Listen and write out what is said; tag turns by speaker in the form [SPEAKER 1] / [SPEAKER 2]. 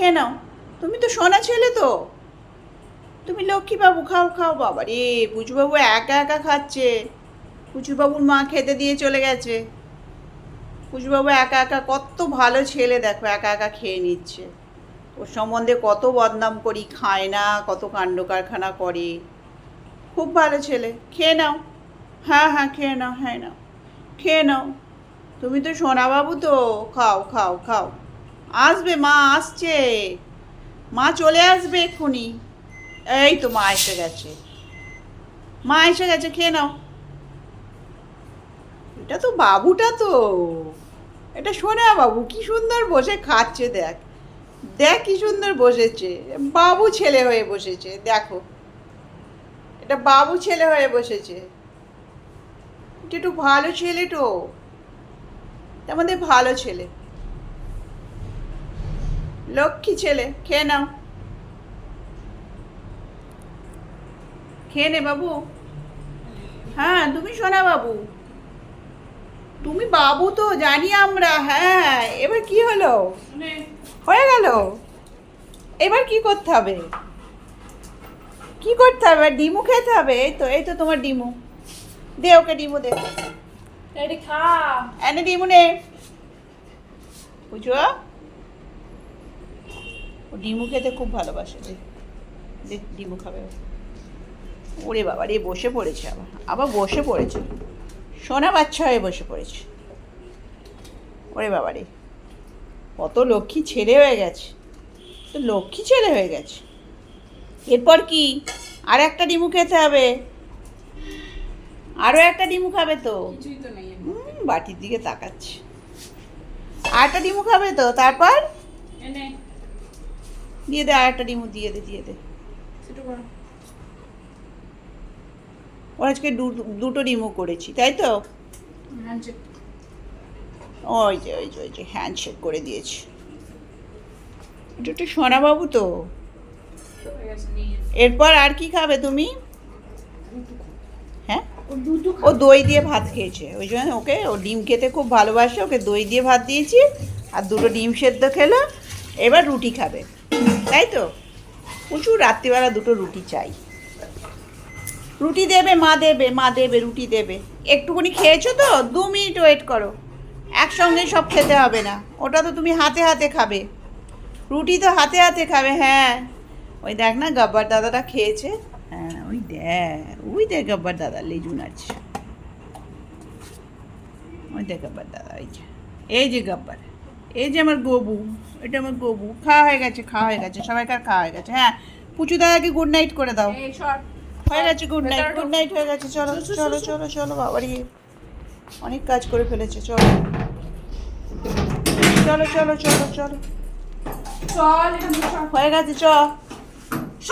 [SPEAKER 1] খেয়ে নাও। তুমি তো সোনা ছেলে তো। তুমি লক্ষ্মী বাবু খাও খাও, বাবা রে। পুচুবাবু একা একা খাচ্ছে। পুচুবাবুর মা খেতে দিয়ে চলে গেছে। পুচুবাবু একা একা কত ভালো ছেলে দেখো, একা একা খেয়ে নিচ্ছে। ওর সম্বন্ধে কত বদনাম করি, খায় না, কত কাণ্ড কারখানা করে। খুব ভালো ছেলে। খেয়ে নাও। হ্যাঁ হ্যাঁ খেয়ে নাও হ্যাঁ নাও। খেয়ে নাও। তুমি তো সোনাবাবু তো। খাও খাও খাও। আসবে, মা আসছে। মা চলে আসবে এক্ষুনি। এই তো মা এসে গেছে। মা এসে গেছে, খেয়ে নাও। এটা তো বাবুটা তো। এটা সোনা বাবু, কি সুন্দর বসে খাচ্ছে, দেখ। দেখ কি সুন্দর বসেছে। বাবু ছেলে হয়ে বসেছে, দেখো। এটা বাবু ছেলে হয়ে বসেছে। একটু ভালো ছেলে তো। আমাদের ভালো ছেলে। লক্ষ্মী ছেলে খেয়ে নাও। খেয়ে নে বাবু। হ্যাঁ তুমি শোনা বাবু। তুমি বাবু তো জানি আমরা হ্যাঁ এবার কি হলো? হয়ে গেল? এবার কি করতে হবে? কি করতে হবে? ডিমু খেতে হবে? এই তো এই তো তোমার ডিমু। দে ওকে ডিমু দে।
[SPEAKER 2] খা।
[SPEAKER 1] এনে ডিমু নে। বুঝো? ও ডিমু খেতে খুব ভালোবাসে দে দে ডিমু খাবে ওরে বাবা রে বসে পড়েছে আবার আবার বসে পড়েছে। সোনা বাচ্চা হয়ে বসে পড়েছে। ওরে বাবা রে কত লক্ষ্মী ছেলে হয়ে গেছে। তো লক্ষ্মী ছেলে হয়ে গেছে। এরপর কি? আর একটা ডিমু খেতে হবে। আরও একটা ডিমু খাবে তো। বাটির দিকে তাকাচ্ছে। আরেকটা ডিমু খাবে তো? তারপর? দিয়ে দে আরেকটা ডিমু দিয়ে দে দিয়ে দে। ওর আজকে দুটো ডিমু করেছি তাই তো? ওই যে ওই যে ওই যে হ্যান্ডশেক করে দিয়েছি। এটা একটু সোনাবাবু তো। এরপর আর কি খাবে তুমি? হ্যাঁ?
[SPEAKER 2] ও
[SPEAKER 1] দই দিয়ে ভাত খেয়েছে ওই জন্য ওকে ও ডিম খেতে খুব ভালোবাসে ওকে দই দিয়ে ভাত দিয়েছি আর দুটো ডিম সেদ্ধ খেলো এবার রুটি খাবে। তাই তো? প্রচুর রাত্রিবেলা দুটো রুটি চাই। রুটি দেবে, মা দেবে মা দেবে, রুটি দেবে। একটুখানি খেয়েছো তো? দু মিনিট ওয়েট করো। একসঙ্গে সব খেতে হবে না। ওটা তো তুমি হাতে হাতে খাবে। রুটি তো হাতে হাতে খাবে হ্যাঁ। ওই দেখ না, গাব্বার দাদাটা খেয়েছে। হ্যাঁ ওই দেখ ওই দেখ গাব্বার দাদা, লেজু আছে ওই দেখ গাব্বার দাদা ওই যে, এই যে গাব্বার। এই যে আমার গবু এটা আমার গবু। খাওয়া হয়ে গেছে খাওয়া হয়ে গেছে সবাইকার খাওয়া হয়ে গেছে। হ্যাঁ পুচু দাদাকে গুড নাইট করে দাও। হয়ে গেছে গুড নাইট গুড নাইট হয়ে গেছে। চলো চলো। চলো চলো বাবারি। অনেক কাজ করে ফেলেছে চলো। চলো চলো চলো চলো।
[SPEAKER 2] চল।
[SPEAKER 1] হয়ে গেছে চ।